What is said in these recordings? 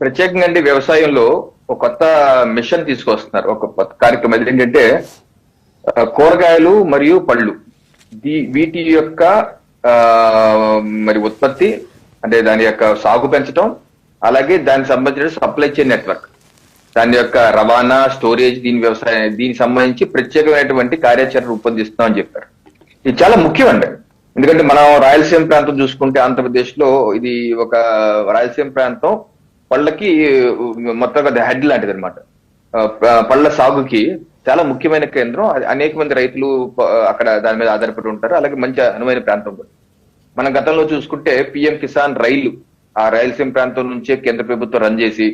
ప్రత్యేకంగా అండి వ్యవసాయంలో ఒక కొత్త మిషన్ తీసుకొస్తున్నారు. ఒక కొత్త కార్యక్రమం ఏంటంటే కూరగాయలు మరియు పళ్ళు. వీటి యొక్క మరి ఉత్పత్తి అంటే దాని యొక్క సాగు పెంచడం అలాగే దానికి సంబంధించిన సప్లై చైన్ నెట్వర్క్. దాని యొక్క రవాణా స్టోరేజ్ దీని వ్యవసాయం దీనికి సంబంధించి ప్రత్యేకమైనటువంటి కార్యాచరణ రూపొందిస్తున్నామని చెప్పారు. ఇది చాలా ముఖ్యం అండి ఎందుకంటే మనం రాయలసీమ ప్రాంతం చూసుకుంటే ఆంధ్రప్రదేశ్లో ఇది ఒక రాయలసీమ ప్రాంతం. పళ్ళకి మొత్తం హెడ్ లాంటిది అనమాట పళ్ళ సాగుకి చాలా ముఖ్యమైన కేంద్రం. అనేక మంది రైతులు అక్కడ దాని మీద ఆధారపడి ఉంటారు. అలాగే మంచి అనువైన ప్రాంతం కూడా. మనం గతంలో చూసుకుంటే పిఎం కిసాన్ రైలు ఆ రాయలసీమ ప్రాంతం నుంచే కేంద్ర ప్రభుత్వం రన్ చేసి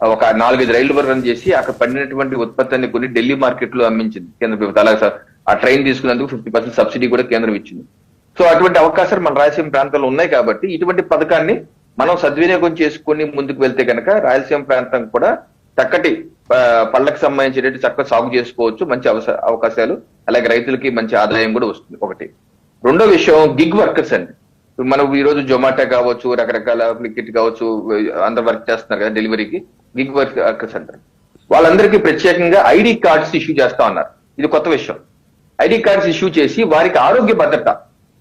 ఒక నాలుగైదు రైళ్ళు వరకు రన్ చేసి అక్కడ పండినటువంటి ఉత్పత్తిని కొని ఢిల్లీ మార్కెట్లో అమ్మించింది కేంద్ర ప్రభుత్వం. అలాగే ఆ ట్రైన్ తీసుకున్నందుకు ఫిఫ్టీ పర్సెంట్ సబ్సిడీ కూడా కేంద్రం ఇచ్చింది. సో అటువంటి అవకాశాలు మన రాయలసీమ ప్రాంతంలో ఉన్నాయి కాబట్టి ఇటువంటి పథకాన్ని మనం సద్వినియోగం చేసుకుని ముందుకు వెళ్తే కనుక రాయలసీమ ప్రాంతం కూడా చక్కటి పళ్ళకి పళ్ళకు సంబంధించినటువంటి చక్కగా సాగు చేసుకోవచ్చు. మంచి అవకాశాలు. అలాగే రైతులకి మంచి ఆదాయం కూడా వస్తుంది. ఒకటి. రెండో విషయం గిగ్ వర్కర్స్ అండి. మనం ఈ రోజు జొమాటో కావచ్చు రకరకాల క్లికెట్ కావచ్చు అందరు వర్క్ చేస్తున్నారు కదా డెలివరీకి. గిగ్ వర్కర్స్ అంటారు వాళ్ళందరికీ ప్రత్యేకంగా ఐడి కార్డ్స్ ఇష్యూ చేస్తా ఉన్నారు. ఇది కొత్త విషయం. ఐడి కార్డ్స్ ఇష్యూ చేసి వారికి ఆరోగ్య భద్రత.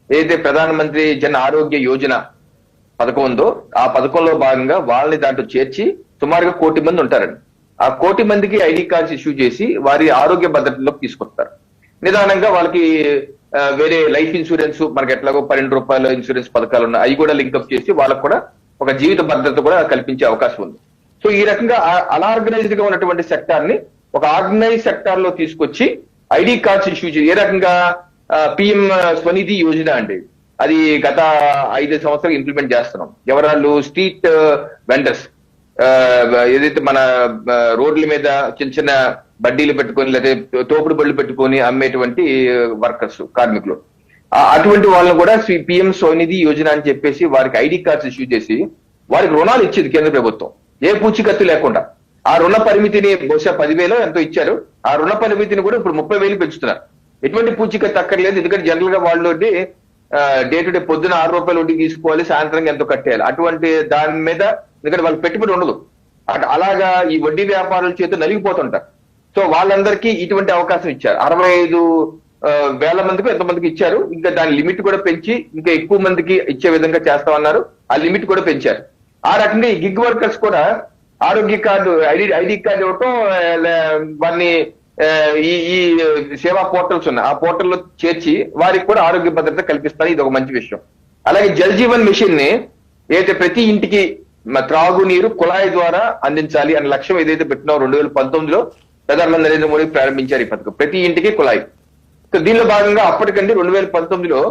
ఏదైతే ప్రధానమంత్రి జన ఆరోగ్య యోజన పథకం ఉందో ఆ పథకంలో భాగంగా వాళ్ళని దాంట్లో చేర్చి సుమారుగా కోటి మంది ఉంటారండి. ఆ కోటి మందికి ఐడి కార్డ్స్ ఇష్యూ చేసి వారి ఆరోగ్య భద్రతలోకి తీసుకొస్తారు. నిదానంగా వాళ్ళకి వేరే లైఫ్ ఇన్సూరెన్స్ మనకి ఎట్లాగో పన్నెండు రూపాయల ఇన్సూరెన్స్ పథకాలు ఉన్నాయి. అవి కూడా లింకప్ చేసి వాళ్ళకు కూడా ఒక జీవిత భద్రత కూడా కల్పించే అవకాశం ఉంది. సో ఈ రకంగా అనార్గనైజ్డ్గా ఉన్నటువంటి సెక్టార్ని ఒక ఆర్గనైజ్ సెక్టార్లో తీసుకొచ్చి ఐడి కార్డ్స్ ఇష్యూ చేసి ఏ రకంగా పిఎం స్వనిధి యోజన అండి. అది గత ఐదు సంవత్సరాలు ఇంప్లిమెంట్ చేస్తున్నాం. ఎవరాళ్ళు స్ట్రీట్ వెండర్స్ uh, uh, ఏదైతే మన uh, రోడ్ల మీద చిన్న చిన్న బడ్డీలు పెట్టుకొని లేకపోతే తోపుడు బళ్ళు పెట్టుకొని అమ్మేటువంటి వర్కర్స్ కార్మికులు. అటువంటి వాళ్ళని కూడా పిఎం స్వనిధి యోజన అని చెప్పేసి వారికి ఐడి కార్డ్స్ ఇష్యూ చేసి వారికి రుణాలు ఇచ్చేది కేంద్ర ప్రభుత్వం. ఏ పూచికత్తు లేకుండా. ఆ రుణ పరిమితిని బహుశా పదివేలు ఎంతో ఇచ్చారు. ఆ రుణ పరిమితిని కూడా ఇప్పుడు ముప్పై వేలు పెంచుతున్నారు. ఎటువంటి పూచికత్తు అక్కర్లేదు. ఎందుకంటే జనరల్గా వాళ్ళు డే టు డే పొద్దున ఆరు రూపాయలు వడ్డీ తీసుకోవాలి సాయంత్రం ఎంతో కట్టేయాలి. అటువంటి దాని మీద ఎందుకంటే వాళ్ళకి పెట్టుబడి ఉండదు. అలాగా ఈ వడ్డీ వ్యాపారుల చేత నలిగిపోతుంటారు. సో వాళ్ళందరికీ ఇటువంటి అవకాశం ఇచ్చారు. అరవై ఐదు వేల మందికి ఎంతమందికి ఇచ్చారు. ఇంకా దాని లిమిట్ కూడా పెంచి ఇంకా ఎక్కువ మందికి ఇచ్చే విధంగా చేస్తామన్నారు. ఆ లిమిట్ కూడా పెంచారు. ఆ రకంగా ఈ గిగ్ వర్కర్స్ కూడా ఆరోగ్య కార్డు ఐడి ఐడి కార్డు ఇవ్వటం ఆ, వారిని ఈ ఈ సేవా పోర్టల్స్ ఉన్నాయి. ఆ పోర్టల్లో చేర్చి వారికి కూడా ఆరోగ్య భద్రత కల్పిస్తారు. ఇది ఒక మంచి విషయం. అలాగే జల్ జీవన్ మిషన్ని ఏదైతే ప్రతి ఇంటికి త్రాగునీరు కుళాయి ద్వారా అందించాలి అనే లక్ష్యం ఏదైతే పెట్టినారో రెండు వేల పంతొమ్మిదిలో ప్రధానమంత్రి నరేంద్ర మోడీ ప్రారంభించారు ఈ పథకం. ప్రతి ఇంటికి కుళాయి. సో దీనిలో భాగంగా అప్పటికండి రెండు వేల పంతొమ్మిదిలో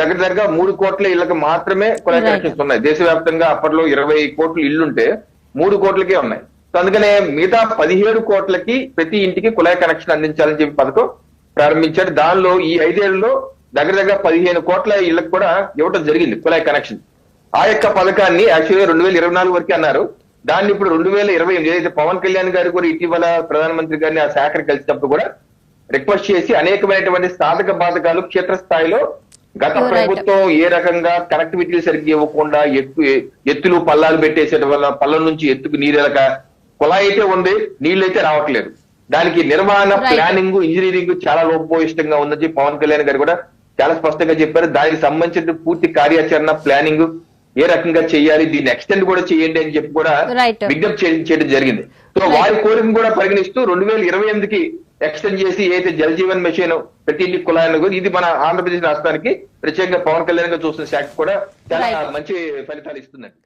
దగ్గర దగ్గర మూడు కోట్ల ఇళ్ళకు మాత్రమే కుళాయి. కనెక్షన్స్ ఉన్నాయి. దేశవ్యాప్తంగా అప్పట్లో ఇరవై కోట్ల ఇళ్ళుంటే మూడు కోట్లకే ఉన్నాయి. సో అందుకనే మిగతా పదిహేడు కోట్లకి ప్రతి ఇంటికి కుళాయి కనెక్షన్ అందించాలని చెప్పి పథకం ప్రారంభించారు. దానిలో ఈ ఐదేళ్ళలో దగ్గర దగ్గర పదిహేను కోట్ల ఇళ్ళకు కూడా ఇవ్వడం జరిగింది కుళాయి కనెక్షన్. ఆ యొక్క పథకాన్ని యాక్చువల్గా రెండు వేల ఇరవై నాలుగు వరకే అన్నారు. దాన్ని ఇప్పుడు రెండు వేల ఇరవై ఎనిమిది ఏదైతే పవన్ కళ్యాణ్ గారు కూడా ఇటీవల ప్రధానమంత్రి గారిని ఆ శాఖను కలిసినప్పుడు కూడా రిక్వెస్ట్ చేసి అనేకమైనటువంటి సాధక బాధకాలు క్షేత్రస్థాయిలో గత. ప్రభుత్వం ఏ రకంగా కనెక్టివిటీ సరిగ్గా ఇవ్వకుండా ఎత్తు ఎత్తులు పల్లాలు పెట్టేసేట వల్ల పల్లం నుంచి ఎత్తుకు నీరెలక కుళాయి అయితే ఉంది నీళ్ళు అయితే రావట్లేదు దానికి నిర్వహణ Right. ప్లానింగ్ ఇంజనీరింగ్ చాలా లోపోయిష్టంగా ఉందని చెప్పి పవన్ కళ్యాణ్ గారు కూడా చాలా స్పష్టంగా చెప్పారు దానికి సంబంధించిన పూర్తి కార్యాచరణ ప్లానింగ్ ఏ రకంగా చేయాలి దీన్ని ఎక్స్టెండ్ కూడా చేయండి అని చెప్పి కూడా. విజ్ఞప్తి చేయడం జరిగింది సో. వారి కోరికను కూడా పరిగణిస్తూ రెండు వేల ఇరవై ఎనిమిదికి ఎక్స్టెండ్ చేసి ఏదైతే జల్ జీవన్ మిషన్ ప్రతి ఇంటికి కులాయన ఇది మన ఆంధ్రప్రదేశ్ రాష్ట్రానికి ప్రత్యేకంగా పవన్ కళ్యాణ్ గారు చూస్తున్న శాఖ కూడా చాలా. మంచి ఫలితాలు ఇస్తుందండి